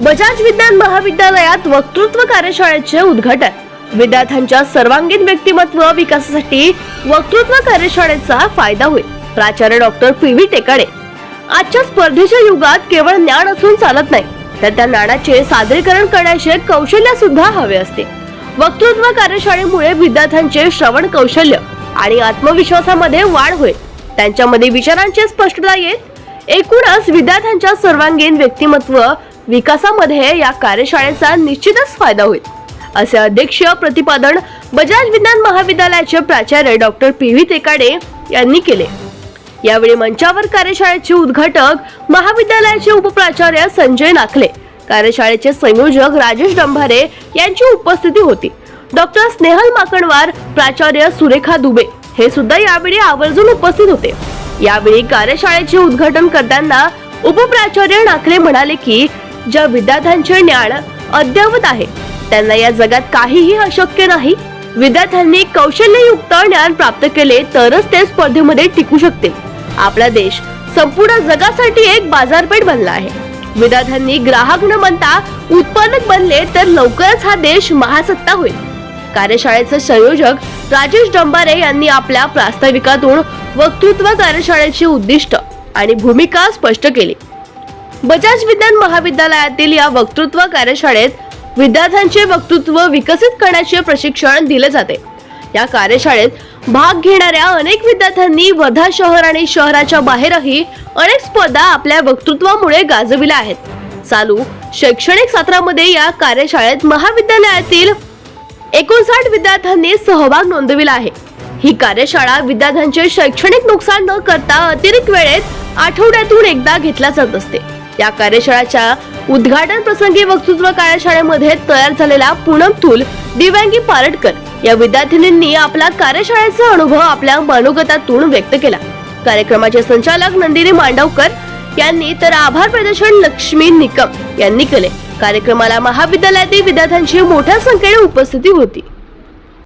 बजाज विज्ञान महाविद्यालयात वक्तृत्व कार्यशाळेचे उद्घाटन. विद्यार्थ्यांच्या सर्वांगीण व्यक्तिमत्व विकासासाठी वक्तृत्व कार्यशाळेचा फायदा होईल प्राचार्य डॉक्टर पी. व्ही. टेकाडे. आजच्या स्पर्धेच्या युगात केवळ ज्ञान असून चालत नाही तर त्या ज्ञानाचे सादरीकरण करण्याचे कौशल्य सुद्धा हवे असते. वक्तृत्व कार्यशाळेमुळे विद्यार्थ्यांचे श्रवण कौशल्य आणि आत्मविश्वासामध्ये वाढ होईल. त्यांच्यामध्ये विचारांची स्पष्टता येईल. एकूणच विद्यार्थ्यांच्या सर्वांगीण व्यक्तिमत्व विकासामध्ये या कार्यशाळेचा निश्चितच फायदा होईल असे अध्यक्ष प्रतिपादन बजाज विज्ञान महाविद्यालयाचे प्राचार्य डॉक्टर पी व्ही तेकाडे यांनी केले. यावेळी मंचावर कार्यशाळेचे उद्घाटक महाविद्यालयाचे उपप्राचार्य संजय नाखले कार्यशाळेचे संयोजक राजेश डंभारे यांची उपस्थिती होती. डॉक्टर स्नेहल माकणवार प्राचार्य सुरेखा दुबे हे सुद्धा यावेळी आवर्जून उपस्थित होते. यावेळी कार्यशाळेचे उद्घाटन करताना उपप्राचार्य नाखले म्हणाले की ज्या विद्यार्थ्यांचे ज्ञान अद्ययावत आहे त्यांना या जगात काहीही अशक्य नाही. विद्यार्थ्यांनी कौशल्ययुक्त ज्ञान प्राप्त केले तरच ते स्पर्धेमध्ये टिकू शकतील. आपला देश संपूर्ण जगासाठी एक बाजारपेठ बनला आहे. विद्यार्थ्यांनी ग्राहक न बनता उत्पादक बनले तर लवकरच हा देश महासत्ता होईल. कार्यशाळेचे संयोजक राजेश डंबारे यांनी आपल्या प्रास्ताविकातून वक्तृत्व कार्यशाळेचे उद्दिष्ट आणि भूमिका स्पष्ट केली. बजाज विज्ञान महाविद्यालयातील या वक्तृत्व कार्यशाळेत विद्यार्थ्यांचे वक्तृत्व विकसित करण्याचे प्रशिक्षण दिले जाते. या कार्यशाळेत भाग घेणाऱ्या अनेक विद्यार्थ्यांनी वर्धा शहर आणि शहराच्या बाहेरही अनेक स्पर्धा आपल्या वक्तृत्वामुळे गाजविल्या आहेत. चालू शैक्षणिक सत्रामध्ये या कार्यशाळेत महाविद्यालयातील एकोणसाठ विद्यार्थ्यांनी सहभाग नोंदविला आहे. ही कार्यशाळा विद्यार्थ्यांचे शैक्षणिक नुकसान न करता अतिरिक्त वेळेत आठवड्यातून एकदा घेतला जात असते. या कार्यशाळेच्या उद्घाटन प्रसंगी वक्तृत्व कार्यशाळेमध्ये तयार झालेला पूनम थुल दिव्यांगी पारटकर या विद्यार्थिनींनी आपला कार्यशाळेचा अनुभव आपल्या मनोगतातून व्यक्त केला. कार्यक्रमाचे संचालक नंदिनी मांडवकर यांनी तर आभार प्रदर्शन लक्ष्मी निकम यांनी केले. कार्यक्रमाला महाविद्यालयातील विद्यार्थ्यांची मोठ्या संख्येने उपस्थिती होती.